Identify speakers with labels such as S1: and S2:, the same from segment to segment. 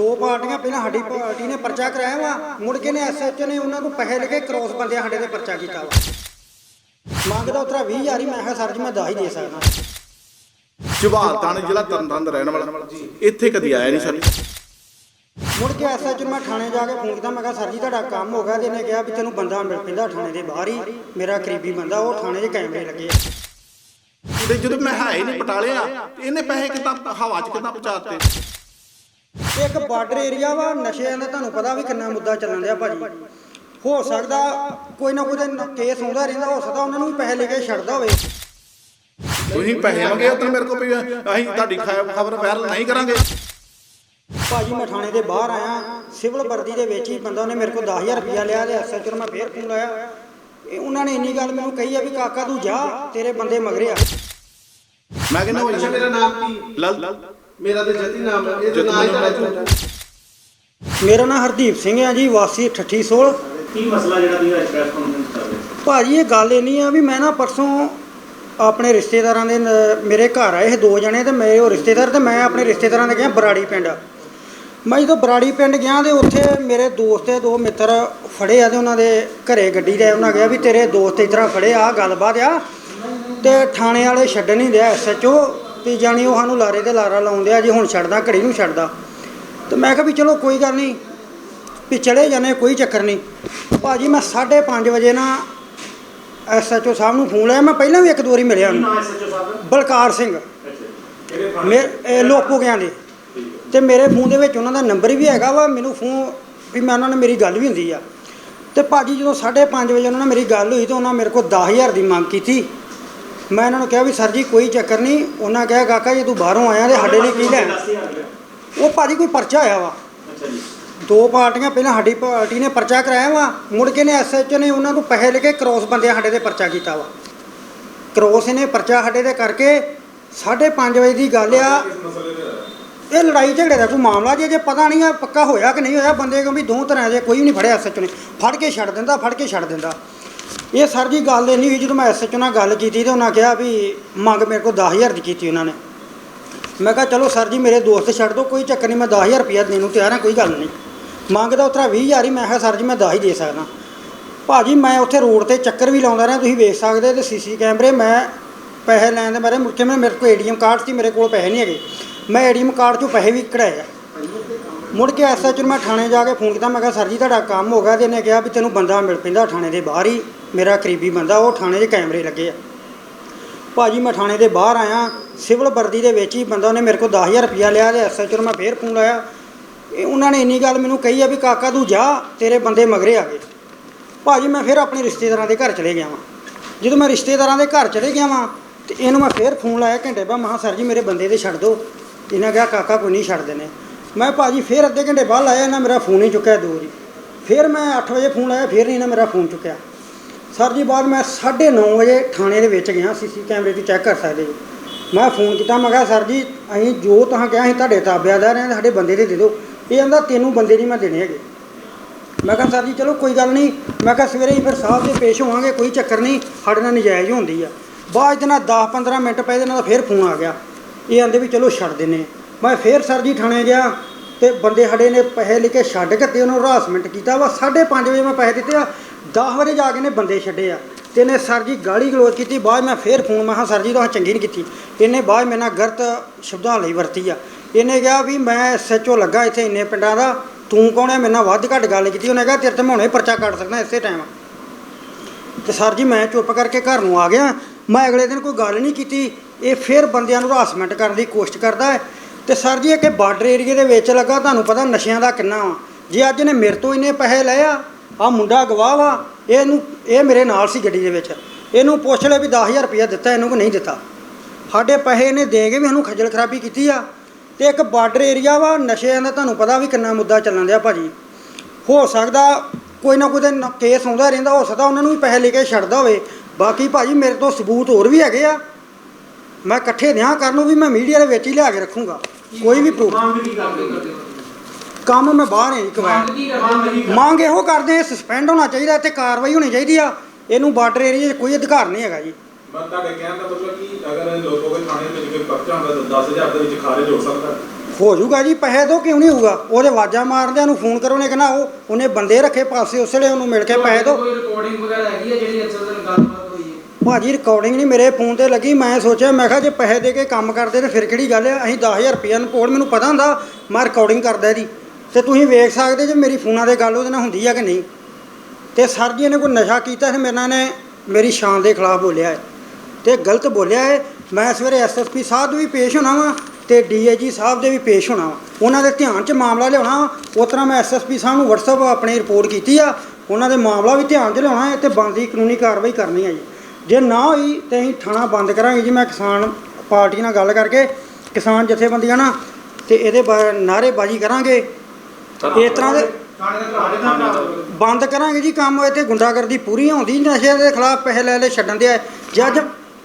S1: ਦੋ ਪਾਰਟੀਆਂ ਪਹਿਲਾਂ ਸਾਡੀ ਪਾਰਟੀ ਨੇ ਪਰਚਾ ਕਰਾਇਆ ਵਾ ਮੁੜ ਕੇ ਨੇ ਐਸਐਚ ਨੇ ਉਹਨਾਂ ਨੂੰ ਪੈਸੇ ਲੈ ਕੇ ਕ੍ਰੋਸ ਬੰਦਿਆਂ ਸਾਡੇ ਤੇ ਪਰਚਾ ਕੀਤਾ ਵਾ। ਮੰਗਦਾ ਉਤਰਾ 20000 ਹੀ ਮੈਂ ਕਿਹਾ ਸਰ ਜੀ ਮੈਂ 10 ਹੀ ਦੇ ਸਕਦਾ।
S2: ਜਵਾਹਰ ਥਾਣੇ ਜ਼ਿਲ੍ਹਾ ਤਰਨਤਾਰਨ ਦਾ ਰਹਿਣ ਵਾਲਾ। ਇੱਥੇ ਕਦੀ ਆਇਆ ਨਹੀਂ ਸਰ
S1: ਮੁੜ ਕੇ ਐਸਐਚ ਨੂੰ ਮੈਂ ਥਾਣੇ ਜਾ ਕੇ ਫੋਨ ਕੀਤਾ ਮੈਂ ਕਿਹਾ ਸਰ ਜੀ ਤੁਹਾਡਾ ਕੰਮ ਹੋ ਗਿਆ ਤੇ ਇਹਨੇ ਕਿਹਾ ਵੀ ਤੈਨੂੰ ਬੰਦਾ ਮਿਲ ਪੈਂਦਾ ਥਾਣੇ ਦੇ ਬਾਹਰ ਹੀ ਮੇਰਾ ਕਰੀਬੀ ਬੰਦਾ ਉਹ ਥਾਣੇ 'ਚ ਕੈਮਰੇ ਲੱਗੇ ਆ।
S2: ਤੇ ਜਦੋਂ ਮੈਂ ਹੈ ਹੀ ਨਹੀਂ ਪਟਾਲਿਆ ਇਹਨੇ ਪੈਸੇ ਕਿੱਦਾਂ ਹਵਾ 'ਚ ਕਿੱਦਾਂ ਪਹੁੰਚਾਤੇ
S1: ਇੱਕ ਬਾਰਡਰ ਏਰੀਆ ਵਾ ਨਸ਼ਿਆਂ ਦਾ ਤੁਹਾਨੂੰ ਪਤਾ ਵੀ ਕਿੰਨਾ ਮੁੱਦਾ ਚੱਲਣ ਡਿਆ ਭਾਜੀ। ਹੋ ਸਕਦਾ ਕੋਈ ਨਾ ਕੋਈ ਤਾਂ ਕੇਸ ਹੁੰਦਾ ਰਹਿੰਦਾ ਹੋ ਸਕਦਾ ਉਹਨਾਂ ਨੂੰ ਵੀ ਪੈਸੇ ਲੈ ਕੇ ਛੱਡਦਾ ਹੋਵੇ।
S2: ਤੁਸੀਂ ਪੈਸੇ ਮੰਗੇ ਉਦੋਂ ਮੇਰੇ ਕੋਲ ਵੀ ਅਸੀਂ ਤੁਹਾਡੀ ਖਬਰ ਵਾਇਰਲ ਨਹੀਂ ਕਰਾਂਗੇ।
S1: ਭਾਜੀ ਮੈਂ ਥਾਣੇ ਦੇ ਬਾਹਰ ਆਇਆ ਸਿਵਲ ਵਰਦੀ ਦੇ ਵਿੱਚ ਹੀ ਬੰਦਾ ਉਹਨੇ ਮੇਰੇ ਕੋਲ 10000 ਰੁਪਇਆ ਲਿਆ ਤੇ ਐਸਐਚਓ ਮੈਂ ਫੇਰ ਫੋਨ ਲਾਇਆ। ਇਹ ਉਹਨਾਂ ਨੇ ਇੰਨੀ ਗੱਲ ਮੈਨੂੰ ਕਹੀ ਆ ਵੀ ਕਾਕਾ ਤੂੰ ਜਾ ਤੇਰੇ ਬੰਦੇ ਮਗਰੇ ਆ।
S2: ਮੈਂ ਕਹਿੰਦਾ
S3: ਮੇਰਾ ਨਾਮ ਕੀ?
S2: ਲਲ
S3: ਮੇਰਾ ਤੇ ਜਤੀ ਨਾਮ ਹੈ। ਇਹ
S2: ਜਤੀ
S3: ਤਾਂ ਨਾ ਹੀ
S2: ਨਾਮ
S3: ਤੁਹਾਡਾ
S2: ਹੈ।
S3: ਝੂਠ
S1: ਮੇਰਾ ਨਾਮ ਹਰਦੀਪ ਸਿੰਘ ਹੈ ਜੀ ਵਾਸੀ ਠੱਠੀ ਸੋਲ।
S4: ਕੀ ਮਸਲਾ ਜਿਹੜਾ ਤੁਸੀਂ ਅੱਜ ਪ੍ਰੈਸ ਕਾਨਫਰੰਸ ਕਰ ਰਹੇ ਹੋ?
S1: ਭਾਜੀ ਇਹ ਗੱਲ ਇਹ ਨਹੀਂ ਆ ਵੀ ਮੈਂ ਨਾ ਪਰਸੋਂ ਆਪਣੇ ਰਿਸ਼ਤੇਦਾਰਾਂ ਦੇ ਨ- ਮੇਰੇ ਘਰ ਆਏ ਇਹ ਦੋ ਜਣੇ ਤੇ ਮੇਰੇ ਉਹ ਰਿਸ਼ਤੇਦਾਰ ਤੇ ਮੈਂ ਆਪਣੇ ਰਿਸ਼ਤੇਦਾਰਾਂ ਦੇ ਗਿਆ ਬਰਾੜੀ ਪਿੰਡ। ਮੈਂ ਜਦੋਂ ਬਰਾੜੀ ਪਿੰਡ ਗਿਆ ਤੇ ਉੱਥੇ ਮੇਰੇ ਦੋਸਤ ਤੇ ਦੋ ਮਿੱਤਰ ਫੜੇ ਆ ਤੇ ਉਹਨਾਂ ਦੇ ਘਰੇ ਗੱਡੀ ਦੇ ਉਹਨਾਂ ਗਿਆ ਵੀ ਤੇਰੇ ਦੋਸਤ ਇਸ ਤਰ੍ਹਾਂ ਫੜੇ ਆ ਗੱਲਬਾਤ ਆ ਤੇ ਥਾਣੇ ਵਾਲੇ ਛੱਡਣ ਨਹੀਂ ਦਿਆ ਐਸਐਚਓ ਤੇ ਜਾਣੀ ਉਹ ਸਾਨੂੰ ਲਾਰੇ ਤੇ ਲਾਰਾ ਲਾਉਂਦੇ ਆ ਜੀ ਹੁਣ ਛੱਡਦਾ ਘੜੀ ਨੂੰ ਛੱਡਦਾ। ਤੇ ਮੈਂ ਕਿਹਾ ਵੀ ਚਲੋ ਕੋਈ ਗੱਲ ਨਹੀਂ ਵੀ ਚਲੇ ਜਾਣੇ ਕੋਈ ਚੱਕਰ ਨਹੀਂ। ਭਾਜੀ ਮੈਂ 5:30 ਵਜੇ ਨਾ ਐਸਐਚਓ ਸਾਹਿਬ ਨੂੰ ਫੋਨ ਲਾਇਆ ਮੈਂ ਪਹਿਲਾਂ ਵੀ ਇੱਕ ਦੋ ਵਾਰੀ ਮਿਲਿਆ ਉਹਨੂੰ। ਬਲਕਾਰ ਸਿੰਘ।
S4: ਅੱਛਾ ਕਿਹੜੇ ਥਾਣੇ
S1: ਮੇ ਇਹ ਲੋਕੋ ਗਿਆ ਦੇ। ਤੇ ਮੇਰੇ ਫੋਨ ਦੇ ਵਿੱਚ ਉਹਨਾਂ ਦਾ ਨੰਬਰ ਵੀ ਹੈਗਾ ਵਾ ਮੈਨੂੰ ਫੋਨ ਵੀ ਮੈਂ ਉਹਨਾਂ ਨਾਲ ਮੇਰੀ ਗੱਲ ਵੀ ਹੁੰਦੀ ਆ। ਤੇ ਭਾਜੀ ਜਦੋਂ 5:30 ਵਜੇ ਉਹਨਾਂ ਨਾਲ ਮੇਰੀ ਗੱਲ ਹੋਈ ਤੇ ਉਹਨਾਂ ਮੇਰੇ ਕੋਲ 10000 ਦੀ ਮੰਗ ਕੀਤੀ। ਮੈਂ ਇਹਨਾਂ ਨੂੰ ਕਿਹਾ ਵੀ ਸਰ ਜੀ ਕੋਈ ਚੱਕਰ ਨਹੀਂ ਉਹਨਾਂ ਕਿਹਾ ਕਾਕਾ ਜੇ ਤੂੰ ਬਾਹਰੋਂ ਆਇਆ ਤੇ ਸਾਡੇ ਲਈ ਕੀ ਲੈਣਾ
S4: 10000 ਰੁਪਏ
S1: ਉਹ ਭਾਜੀ ਕੋਈ ਪਰਚਾ ਆਇਆ ਵਾ।
S4: ਅੱਛਾ ਜੀ।
S1: ਦੋ ਪਾਰਟੀਆਂ ਪਹਿਲਾਂ ਸਾਡੀ ਪਾਰਟੀ ਨੇ ਪਰਚਾ ਕਰਾਇਆ ਵਾ ਮੁੜ ਕੇ ਨੇ ਐਸਐਚ ਨੇ ਉਹਨਾਂ ਨੂੰ ਪੈਸੇ ਲੈ ਕੇ ਕ੍ਰੋਸ ਬੰਦਿਆਂ ਸਾਡੇ ਤੇ ਪਰਚਾ ਕੀਤਾ ਵਾ। ਕ੍ਰੋਸ ਨੇ ਪਰਚਾ ਸਾਡੇ ਤੇ ਕਰਕੇ 5:30 ਵਜੇ ਦੀ ਗੱਲ ਆ। ਇਹ ਲੜਾਈ ਝਗੜੇ ਦਾ ਕੋਈ ਮਾਮਲਾ ਜੇ ਜੇ ਪਤਾ ਨਹੀਂ ਆ ਪੱਕਾ ਹੋਇਆ ਕਿ ਨਹੀਂ ਹੋਇਆ। ਬੰਦੇ ਕਿਉਂ ਵੀ ਦੋ ਤਰ੍ਹਾਂ ਦੇ ਕੋਈ ਵੀ ਨਹੀਂ ਫੜਿਆ ਐਸਐਚ ਨੇ। ਫੜ ਕੇ ਛੱਡ ਦਿੰਦਾ ਫੜ ਕੇ ਛੱਡ ਦਿੰਦਾ। ਇਹ ਸਰ ਜੀ ਗੱਲ ਇਹ ਨਹੀਂ ਹੋਈ ਜਦੋਂ ਮੈਂ ਐਸਐਚ ਨਾਲ ਗੱਲ ਕੀਤੀ ਤੇ ਉਹਨਾਂ ਕਿਹਾ ਵੀ ਮੰਗ ਮੇਰੇ ਕੋਲ 10000 ਦੀ ਕੀਤੀ ਉਹਨਾਂ ਨੇ। ਮੈਂ ਕਿਹਾ ਚਲੋ ਸਰ ਜੀ ਮੇਰੇ ਦੋਸਤ ਛੱਡ ਦਿਓ ਕੋਈ ਚੱਕਰ ਨਹੀਂ, ਮੈਂ 10000 ਰੁਪਇਆ ਦੇਣ ਨੂੰ ਤਿਆਰ ਹਾਂ, ਕੋਈ ਗੱਲ ਨਹੀਂ। ਮੰਗਦਾ ਉਤਰਾ 20000 ਹੀ, ਮੈਂ ਕਿਹਾ ਸਰ ਜੀ ਮੈਂ 10 ਹੀ ਦੇ ਸਕਦਾ। ਭਾਜੀ ਮੈਂ ਉੱਥੇ ਰੋਡ ਤੇ ਚੱਕਰ ਵੀ ਲਾਉਂਦਾ ਰਿਹਾ, ਤੁਸੀਂ ਵੇਖ ਸਕਦੇ ਤੇ ਸੀਸੀ ਕੈਮਰੇ, ਮੈਂ ਪੈਸੇ ਲੈਣ ਦੇ ਬਾਰੇ ਮੁੜ ਕੇ ਮੈਂ ਮੇਰੇ ਕੋਲ ਏਟੀਐਮ ਕਾਰਡ ਸੀ, ਮੇਰੇ ਕੋਲ ਪੈਸੇ ਨਹੀਂ ਹੈਗੇ। ਮੈਂ ਏਟੀਐਮ ਕਾਰਡ ਚੋਂ ਪੈਸੇ ਵੀ ਕਢਾਏ ਮੁੜ ਕੇ ਐਸਐਚ ਨੂੰ ਮੈਂ ਥਾਣੇ ਜਾ ਕੇ ਫੋਨ ਕੀਤਾ, ਮੈਂ ਕਿਹਾ, ਸਰ ਜੀ, ਤੁਹਾਡਾ ਕੰਮ ਹੋ ਗਿਆ ਤੇ ਇਹਨੇ ਕਿਹਾ ਵੀ ਤੈਨੂੰ ਬੰਦਾ ਮਿਲ ਪੈਂਦਾ ਥਾਣੇ ਦੇ ਬਾਹਰ ਹੀ, ਮੇਰਾ ਕਰੀਬੀ ਬੰਦਾ, ਉਹ ਥਾਣੇ ਦੇ ਕੈਮਰੇ ਲੱਗੇ ਆ। ਭਾਜੀ, ਮੈਂ ਥਾਣੇ ਦੇ ਬਾਹਰ ਆਇਆ, ਸਿਵਲ ਵਰਦੀ ਦੇ ਵਿੱਚ ਹੀ ਬੰਦਾ ਉਹਨੇ ਮੇਰੇ ਕੋਲ 10000 ਰੁਪਇਆ ਲਿਆ ਤੇ ਐਸਐਚ ਨੂੰ ਮੈਂ ਫੇਰ ਫੋਨ ਲਾਇਆ। ਇਹ ਉਹਨਾਂ ਨੇ ਇੰਨੀ ਗੱਲ ਮੈਨੂੰ ਕਹੀ ਆ ਵੀ, ਕਾਕਾ, ਤੂੰ ਜਾ, ਤੇਰੇ ਬੰਦੇ ਮਗਰੇ ਆ ਗਏ। ਭਾਜੀ, ਮੈਂ ਫਿਰ ਆਪਣੇ ਰਿਸ਼ਤੇਦਾਰਾਂ ਦੇ ਘਰ ਚਲੇ ਗਿਆ ਵਾਂ। ਜਦੋਂ ਮੈਂ ਰਿਸ਼ਤੇਦਾਰਾਂ ਦੇ ਘਰ ਚਲੇ ਗਿਆ ਵਾਂ, ਤੇ ਇਹਨੂੰ ਮੈਂ ਫੇਰ ਫੋਨ ਲਾਇਆ ਘੰਟੇ ਬਾਅਦ ਮਹਾ ਸਰ ਜੀ, ਮੇਰੇ ਬੰਦੇ ਦੇ ਛੱਡ ਦਿਓ। ਇਹਨਾਂ ਕਿਹਾ, ਕਾਕਾ, ਕੋਈ ਨਹੀਂ, ਛੱਡ ਦੇਣੇ ਮੈਂ ਭਾਜੀ ਫੇਰ ਅੱਧੇ ਘੰਟੇ ਬਾਅਦ ਲਾਇਆ ਇਹਨਾਂ ਮੇਰਾ ਫੋਨ ਹੀ ਚੁੱਕਿਆ ਦੋ ਜੀ। ਫਿਰ ਮੈਂ 8 ਵਜੇ ਫੋਨ ਲਾਇਆ, ਫਿਰ ਨਹੀਂ ਇਹਨਾਂ ਮੇਰਾ ਫੋਨ ਚੁੱਕਿਆ। ਸਰ ਜੀ, ਬਾਅਦ ਮੈਂ 9:30 ਵਜੇ ਥਾਣੇ ਦੇ ਵਿੱਚ ਗਿਆ ਸੀਸੀ ਕੈਮਰੇ ਦੀ ਚੈੱਕ ਕਰ ਸਕਦੇ ਜੀ ਮੈਂ ਫੋਨ ਕੀਤਾ, ਮੈਂ ਕਿਹਾ, ਸਰ ਜੀ, ਅਸੀਂ ਜੋ ਤੁਸੀਂ ਕਿਹਾ, ਅਸੀਂ ਤੁਹਾਡੇ ਤਾਬਿਆਦਾਰ ਹਾਂ ਸਾਡੇ ਬੰਦੇ ਦੇ ਦੇ ਦਿਓ। ਇਹ ਕਹਿੰਦਾ, ਤੈਨੂੰ ਬੰਦੇ ਨਹੀਂ ਮੈਂ ਦੇਣੇ ਹੈਗੇ। ਮੈਂ ਕਿਹਾ, ਸਰ ਜੀ, ਚਲੋ ਕੋਈ ਗੱਲ ਨਹੀਂ। ਮੈਂ ਕਿਹਾ, ਸਵੇਰੇ ਹੀ ਫਿਰ ਸਾਹਿਬ ਦੇ ਪੇਸ਼ ਹੋਵਾਂਗੇ, ਕੋਈ ਚੱਕਰ ਨਹੀਂ, ਸਾਡੇ ਨਾਲ ਨਜਾਇਜ਼ ਹੁੰਦੀ ਆ। ਬਾਅਦ ਦੇ ਨਾਲ 10-15 ਮਿੰਟ ਪਏ ਦੇ ਨਾਲ ਫਿਰ ਫੋਨ ਆ ਗਿਆ। ਇਹ ਆਂਦੇ ਵੀ, ਚਲੋ, ਛੱਡ ਦਿੰਨੇ ਮੈਂ ਫਿਰ ਸਰ ਜੀ ਥਾਣੇ ਗਿਆ ਤੇ ਬੰਦੇ ਸਾਡੇ ਨੇ ਪੈਸੇ ਲੈ ਕੇ ਛੱਡ ਕੇ ਤੇ ਉਹਨੂੰ ਹਰਾਸਮੈਂਟ ਕੀਤਾ। ਵਾ 5:30 ਵਜੇ ਮੈਂ ਪੈਸੇ ਦਿੱਤੇ ਆ 10 ਵਜੇ ਜਾ ਕੇ ਨੇ ਬੰਦੇ ਛੱਡੇ ਆ। ਤੇ ਇਹਨੇ ਸਰ ਜੀ ਗਾਲੀ ਗਲੋਚ ਕੀਤੀ, ਬਾਅਦ ਮੈਂ ਫੇਰ ਫੋਨ ਮੈਂ ਕਿਹਾ, ਸਰ ਜੀ, ਤੁਸੀਂ ਚੰਗੀ ਨਹੀਂ ਕੀਤੀ। ਇਹਨੇ ਬਾਅਦ ਮੇਰੇ ਨਾਲ ਗਲਤ ਸ਼ਬਦਾਂ ਲਈ ਵਰਤੀ ਆ। ਇਹਨੇ ਕਿਹਾ ਵੀ ਮੈਂ ਐਸਐਚਓ ਲੱਗਾ ਇੱਥੇ ਇੰਨੇ ਪਿੰਡਾਂ ਦਾ, ਤੂੰ ਕੌਣ ਹੈ ਮੇਰੇ ਨਾਲ ਵੱਧ ਘੱਟ ਗੱਲ ਕੀਤੀ। ਉਹਨੇ ਕਿਹਾ, ਤੇਰੇ ਤੇ ਮੈਂ ਹੁਣੇ ਪਰਚਾ ਕੱਢ ਸਕਦਾ ਇਸੇ ਟਾਈਮ ਤੇ ਸਰ ਜੀ, ਮੈਂ ਚੁੱਪ ਕਰਕੇ ਘਰ ਨੂੰ ਆ ਗਿਆ। ਮੈਂ ਅਗਲੇ ਦਿਨ ਕੋਈ ਗੱਲ ਨਹੀਂ ਕੀਤੀ। ਇਹ ਫਿਰ ਬੰਦਿਆਂ ਨੂੰ ਹਰਾਸਮੈਂਟ ਕਰਨ ਦੀ ਕੋਸ਼ਿਸ਼ ਕਰਦਾ ਹੈ। ਤੇ ਸਰ ਜੀ, ਇਹ ਕਿ ਬਾਰਡਰ ਏਰੀਏ ਦੇ ਵਿੱਚ ਲੱਗਾ, ਤੁਹਾਨੂੰ ਪਤਾ ਨਸ਼ਿਆਂ ਦਾ ਕਿੰਨਾ ਵਾ। ਜੇ ਅੱਜ ਨੇ ਮੇਰੇ ਤੋਂ ਇੰਨੇ ਪੈਸੇ ਲਏ ਆ ਆ ਮੁੰਡਾ ਗਵਾਹ ਵਾ, ਇਹਨੂੰ, ਇਹ ਮੇਰੇ ਨਾਲ ਸੀ ਗੱਡੀ ਦੇ ਵਿੱਚ। ਇਹਨੂੰ ਪੁੱਛ ਲੈ ਵੀ 10000 ਰੁਪਇਆ ਦਿੱਤਾ, ਇਹਨੂੰ ਕਿ ਨਹੀਂ ਦਿੱਤਾ। ਸਾਡੇ ਪੈਸੇ ਇਹਨੇ ਦੇ ਕੇ ਵੀ ਇਹਨੂੰ ਖੱਜਲ ਖਰਾਬੀ ਕੀਤੀ ਆ। ਤੇ ਇੱਕ ਬਾਰਡਰ ਏਰੀਆ ਵਾ, ਨਸ਼ਿਆਂ ਦਾ ਤੁਹਾਨੂੰ ਪਤਾ ਵੀ ਕਿੰਨਾ ਮੁੱਦਾ ਚੱਲਣ ਦਿਆ ਭਾਜੀ। ਹੋ ਸਕਦਾ ਕੋਈ ਨਾ ਕੋਈ ਤਾਂ ਕੇਸ ਆਉਂਦਾ ਰਹਿੰਦਾ, ਹੋ ਸਕਦਾ ਉਹਨਾਂ ਨੂੰ ਵੀ ਪੈਸੇ ਲੈ ਕੇ ਛੱਡਦਾ ਹੋਵੇ। ਬਾਕੀ ਭਾਜੀ, ਮੇਰੇ ਤੋਂ ਸਬੂਤ ਹੋਰ ਵੀ ਹੈਗੇ ਆ। ਮੈਂ ਇਕੱਠੇ ਨਿਆਂ ਕਰਨ ਨੂੰ ਵੀ ਮੈਂ ਮੀਡੀਆ ਦੇ ਵਿੱਚ ਹੀ ਲਿਆ ਕੇ ਰੱਖੂੰਗਾ। ਕੋਈ ਵੀ ਪ੍ਰੂਫ
S4: ਮੰਗ ਕੀ ਕਰਦੇ ਹੋ
S1: ਕੰਮ ਮੈਂ ਬਾਹਰ ਹੈ ਇੱਕ ਵਾਰ
S4: ਮੰਗ
S1: ਇਹੋ ਕਰਦੇ ਆ ਸਸਪੈਂਡ ਹੋਣਾ ਚਾਹੀਦਾ ਤੇ ਕਾਰਵਾਈ ਹੋਣੀ ਚਾਹੀਦੀ ਆ। ਇਹਨੂੰ ਬਾਰਡਰ ਏਰੀਆ 'ਚ ਕੋਈ ਅਧਿਕਾਰ ਨਹੀਂ ਹੈਗਾ ਜੀ।
S5: ਮੈਂ ਤੁਹਾਡੇ ਕਹਿਣ ਦਾ ਮਤਲਬ ਕਿ ਅਗਰ ਲੋਕੋ ਦੇ ਥਾਣੇ ਵਿੱਚ ਕੋਈ ਪਰਚਾ ਹੁੰਦਾ ਤਾਂ 10000 ਦੇ ਵਿੱਚ ਖਾਰਜ ਹੋ ਸਕਦਾ
S1: ਹੋ। ਜਾਊਗਾ ਜੀ ਪੈਸੇ ਤੋਂ ਕਿਉਂ ਨਹੀਂ ਹੋਊਗਾ? ਉਹਦੇ ਆਵਾਜ਼ਾਂ ਮਾਰਦਿਆਂ ਨੂੰ ਫੋਨ ਕਰੋ ਨੇ ਕਹਿੰਦਾ ਉਹ ਉਹਨੇ ਬੰਦੇ ਰੱਖੇ ਪਾਸੇ ਉਸ ਵੇਲੇ ਉਹਨੂੰ ਮਿਲ ਕੇ ਪੈਸੇ ਦੋ।
S4: ਕੋਈ ਰਿਕਾਰਡਿੰਗ ਵਗੈਰਾ ਹੈਗੀ ਹੈ ਜਿਹੜੀ ਅਸਲ ਹੈ
S1: ਭਾਜੀ ਰਿਕਾਰਡਿੰਗ ਨਹੀਂ, ਮੇਰੇ ਫੋਨ ਤੇ ਲੱਗੀ। ਮੈਂ ਸੋਚਿਆ, ਮੈਂ ਕਿਹਾ ਜੇ ਪੈਸੇ ਦੇ ਕੇ ਕੰਮ ਕਰਦੇ ਤੇ ਫਿਰ ਕਿਹੜੀ ਗੱਲ ਆ? ਅਸੀਂ 10000 ਰੁਪਏ ਨੂੰ ਕੋਲ, ਮੈਨੂੰ ਪਤਾ ਹੁੰਦਾ, ਮੈਂ ਰਿਕਾਰਡਿੰਗ ਕਰਦਾ ਇਹਦੀ। ਤੇ ਤੁਸੀਂ ਵੇਖ ਸਕਦੇ ਜੇ ਮੇਰੀ ਫੋਨਾਂ ਦੇ ਗੱਲ ਉਹਦੇ ਨਾਲ ਹੁੰਦੀ ਆ ਕਿ ਨਹੀਂ। ਤੇ ਸਰ ਜੀ ਨੇ ਕੋਈ ਨਸ਼ਾ ਕੀਤਾ ਤੇ ਮੇਰੇ ਨਾਲ ਨੇ ਮੇਰੀ ਸ਼ਾਨ ਦੇ ਖਿਲਾਫ ਬੋਲਿਆ ਹੈ। ਤੇ ਗਲਤ ਬੋਲਿਆ ਹੈ। ਮੈਂ ਸਵੇਰੇ ਐਸਐਸਪੀ ਸਾਹਿਬ ਦੇ ਵੀ ਪੇਸ਼ ਹੋਣਾ ਵਾਂ ਤੇ ਡੀਏਜੀ ਸਾਹਿਬ ਦੇ ਵੀ ਪੇਸ਼ ਹੋਣਾ ਵਾ। ਉਹਨਾਂ ਦੇ ਧਿਆਨ 'ਚ ਮਾਮਲਾ ਲਿਆਉਣਾ ਵਾ। ਉਸ ਤਰ੍ਹਾਂ ਮੈਂ ਐਸਐਸਪੀ ਸਾਹਿਬ ਨੂੰ WhatsApp ਆਪਣੀ ਰਿਪੋਰਟ ਕੀਤੀ ਆ। ਉਹਨਾਂ ਦੇ ਮਾਮਲਾ ਵੀ ਧਿਆਨ 'ਚ ਲਿਆਉਣਾ ਹੈ ਤੇ ਬਣਦੀ ਕਾਨੂੰਨੀ ਕਾਰਵਾਈ ਕਰਨੀ ਹੈ ਜੀ। ਜੇ ਨਾ ਹੋਈ ਤੇ ਅਸੀਂ ਥਾਣਾ ਬੰਦ ਕਰਾਂਗੇ ਜੀ ਮੈਂ ਕਿਸਾਨ ਪਾਰਟੀ ਨਾਲ ਗੱਲ ਕਰਕੇ ਕਿਸਾਨ ਜਥੇਬੰਦੀਆਂ ਨਾਲ ਤੇ ਇਹਦੇ ਨਾਅਰੇਬਾਜ਼ੀ ਕਰਾਂਗੇ। ਇਸ ਤਰ੍ਹਾਂ ਦੇ ਬੰਦ ਕਰਾਂਗੇ ਜੀ ਕੰਮ ਇੱਥੇ ਗੁੰਡਾਗਰਦੀ ਪੂਰੀ ਹੁੰਦੀ ਨਸ਼ੇ ਦੇ ਖਿਲਾਫ ਪੈਸੇ ਲੈ ਲੈ ਛੱਡਣ ਦੇ ਆ। ਜੇ ਅੱਜ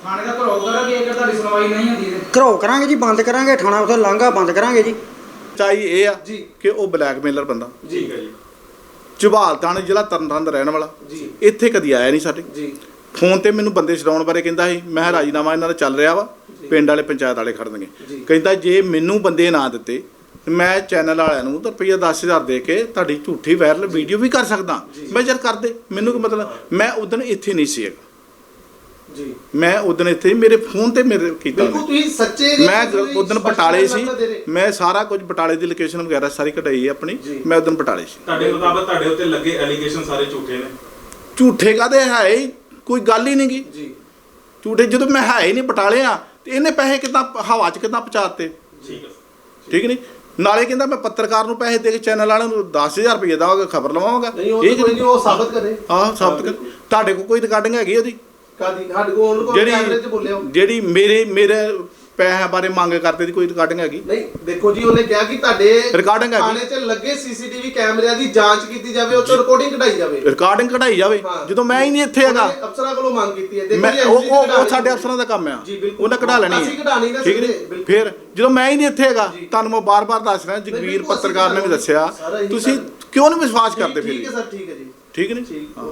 S4: ਥਾਣੇ ਦਾ ਘਰੋ ਕਰਾਂਗੇ ਅਗਰ ਤੁਹਾਡੀ ਸੁਣਵਾਈ ਨਹੀਂ ਹੁੰਦੀ ਤੇ?
S1: ਘਰੋ ਕਰਾਂਗੇ ਜੀ ਬੰਦ ਕਰਾਂਗੇ ਥਾਣਾ ਉਥੇ ਲਾਂਘਾ ਬੰਦ ਕਰਾਂਗੇ ਜੀ।
S2: ਚਾਈ ਇਹ ਆ। ਕਿ ਉਹ ਬਲੈਕਮੇਲਰ ਬੰਦਾ।
S3: ਠੀਕ ਹੈ ਜੀ।
S2: ਝਬਾਲ ਥਾਣੇ ਜ਼ਿਲ੍ਹਾ ਤਰਨਤਾਰਨ ਦਾ ਰਹਿਣ ਵਾਲਾ।
S3: ਜੀ।
S2: ਇੱਥੇ ਕਦੀ ਆਇਆ ਨਹੀਂ ਸਾਡੇ।
S3: ਜੀ।
S2: ਫੋਨ ਤੇ ਮੈਨੂੰ ਬੰਦੇ ਛਡਾਉਣ ਬਾਰੇ ਕਹਿੰਦਾ ਸੀ ਮੈਂ ਕਿਹਾ ਰਾਜੀਨਾਮਾ ਇਹਨਾਂ ਦਾ ਚੱਲ ਰਿਹਾ ਵਾ ਪਿੰਡ ਵਾਲੇ ਪੰਚਾਇਤ ਵਾਲੇ ਖੜਨਗੇ। ਕਹਿੰਦਾ ਜੇ ਮੈਨੂੰ ਬੰਦੇ ਨਾ ਦਿੱਤੇ ਤੇ ਮੈਂ ਚੈਨਲ ਵਾਲਿਆਂ ਨੂੰ ਤਾਂ ਰੁਪਈਆ 10000 ਦੇ ਕੇ ਤੁਹਾਡੀ ਝੂਠੀ ਵਾਇਰਲ ਵੀਡੀਓ ਵੀ ਕਰ ਸਕਦਾ। ਮੈਂ ਜਦ ਕਰਦੇ ਮੈਨੂੰ ਕੀ ਮਤਲਬ? ਮੈਂ ਉਦੋਂ ਇੱਥੇ ਨਹੀਂ ਸੀ।
S3: ਜੀ।
S2: ਮੈਂ ਉਦੋਂ ਇੱਥੇ ਮੇਰੇ ਫੋਨ ਤੇ ਮੇਰੇ ਕੀਤਾ
S3: ਬਿਲਕੁਲ। ਤੁਸੀਂ ਸੱਚੇ ਨੇ
S2: ਮੈਂ ਉਦੋਂ ਬਟਾਲੇ ਸੀ। ਮੈਂ ਸਾਰਾ ਕੁਝ ਬਟਾਲੇ ਦੀ ਲੋਕੇਸ਼ਨ ਵਗੈਰਾ ਸਾਰੀ ਕਢਾਈ ਹੈ ਆਪਣੀ। ਮੈਂ ਉਦੋਂ ਬਟਾਲੇ ਸੀ।
S5: ਤੁਹਾਡੇ ਮੁਤਾਬਕ ਤੁਹਾਡੇ ਉੱਤੇ ਲੱਗੇ ਐਲੀਗੇਸ਼ਨ ਸਾਰੇ ਝੂਠੇ ਨੇ?
S2: ਝੂਠੇ ਕਾਦੇ ਹੈ ਹੀ ਕੋਈ ਗੱਲ ਹੀ ਨਹੀਂ ਗੀ।
S3: ਜੀ।
S2: ਝੂਠੇ ਜਦੋਂ ਮੈਂ ਹੈ ਹੀ ਨਹੀਂ ਬਟਾਲੇ ਆ ਤੇ ਇਹਨੇ ਪੈਸੇ ਕਿੱਦਾਂ ਹਵਾ 'ਚ ਕਿੱਦਾਂ ਪਹੁੰਚਾਤੇ?
S5: ਠੀਕ ਹੈ
S2: ਠੀਕ ਨਹੀਂ? ਨਾਲੇ ਕਹਿੰਦਾ ਮੈਂ ਪੱਤਰਕਾਰ ਨੂੰ ਪੈਸੇ ਦੇ ਕੇ ਚੈਨਲ ਵਾਲਿਆਂ ਨੂੰ 10000 ਰੁਪਏ ਦਵਾਂਗਾ ਖਬਰ ਲਵਾਵਾਂਗਾ।
S3: ਤਾਂ ਕੋਈ ਉਹ ਸਾਬਤ ਕਰੇ।
S2: ਆਹ ਸਾਬਤ ਕਰ। ਤੁਹਾਡੇ ਕੋਲ ਕੋਈ ਰਿਕਾਰਡਿੰਗ ਹੈਗੀ ਉਹਦੀ?
S3: ਕਾਦੀ? ਸਾਡੇ ਕੋਲ ਉਹਨਾਂ ਕੋਲ ਕੈਮਰੇ 'ਚ ਬੋਲਿਆ।
S2: ਜਿਹੜੀ ਮੇਰੇ ਮੇਰੇ ਪੈਸਿਆਂ ਬਾਰੇ ਮੰਗ ਕਰਦੇ ਦੀ ਕੋਈ ਰਿਕਾਰਡਿੰਗ ਹੈਗੀ
S3: ਨਹੀਂ ਦੇਖੋ ਜੀ ਉਹਨੇ ਕਿਹਾ ਕਿ ਤੁਹਾਡੇ
S2: Recording ਹੈਗੀ।
S3: ਥਾਣੇ 'ਚ ਲੱਗੇ ਸੀਸੀਟੀਵੀ ਕੈਮਰਿਆਂ ਦੀ ਜਾਂਚ ਕੀਤੀ ਜਾਵੇ ਉਹ ਤੋਂ ਰਿਕਾਰਡਿੰਗ ਕਢਾਈ ਜਾਵੇ
S2: ਰਿਕਾਰਡਿੰਗ ਕਢਾਈ ਜਾਵੇ
S3: ਹਾਂ।
S2: ਜਦੋਂ ਮੈਂ ਹੀ ਨਹੀਂ ਇੱਥੇ ਹੈਗਾ
S3: ਉਹਨੇ ਅਫਸਰਾਂ ਕੋਲੋਂ ਮੰਗ ਕੀਤੀ ਹੈ ਦੇਖੋ
S2: ਮੈਂ
S3: ਜੀ
S2: ਉਹ
S3: ਅਸੀਂ
S2: ਉਹ ਉਹ
S3: ਕਢਾਣੀ
S2: ਸਾਡੇ। ਅਫਸਰਾਂ ਦਾ ਕੰਮ ਆ
S3: ਜੀ, ਬਿਲਕੁਲ।
S2: ਉਹਨਾਂ ਕਢਾ ਲੈਣੀ ਹੈ।
S3: ਅਸੀਂ ਕਢਾ ਨਹੀਂ ਨਾ
S2: ਠੀਕ
S3: ਸਕਦੇ, ਬਿਲਕੁਲ।
S2: ਫਿਰ ਜਦੋਂ ਮੈਂ ਹੀ ਨਹੀਂ ਇੱਥੇ ਹੈਗਾ। ਤੁਹਾਨੂੰ ਮੈਂ ਬਾਰ-ਬਾਰ ਦੱਸ ਰਿਹਾ ਜਗਵੀਰ
S3: ਬਿਲਕੁਲ, ਅਸੀਂ
S2: ਪੱਤਰਕਾਰ ਨੇ ਵੀ ਦੱਸਿਆ
S3: ਸਾਰਾ ਇਹੀ
S2: ਤੁਸੀਂ ਕਿਉਂ ਨਹੀਂ ਵਿਸ਼ਵਾਸ ਕਰਦੇ ਫਿਰ
S3: ਠੀਕ ਹੈ ਸਰ ਠੀਕ ਹੈ ਜੀ
S2: ਠੀਕ ਨਹੀਂ
S3: ਠੀਕ
S2: ਹਾਂ।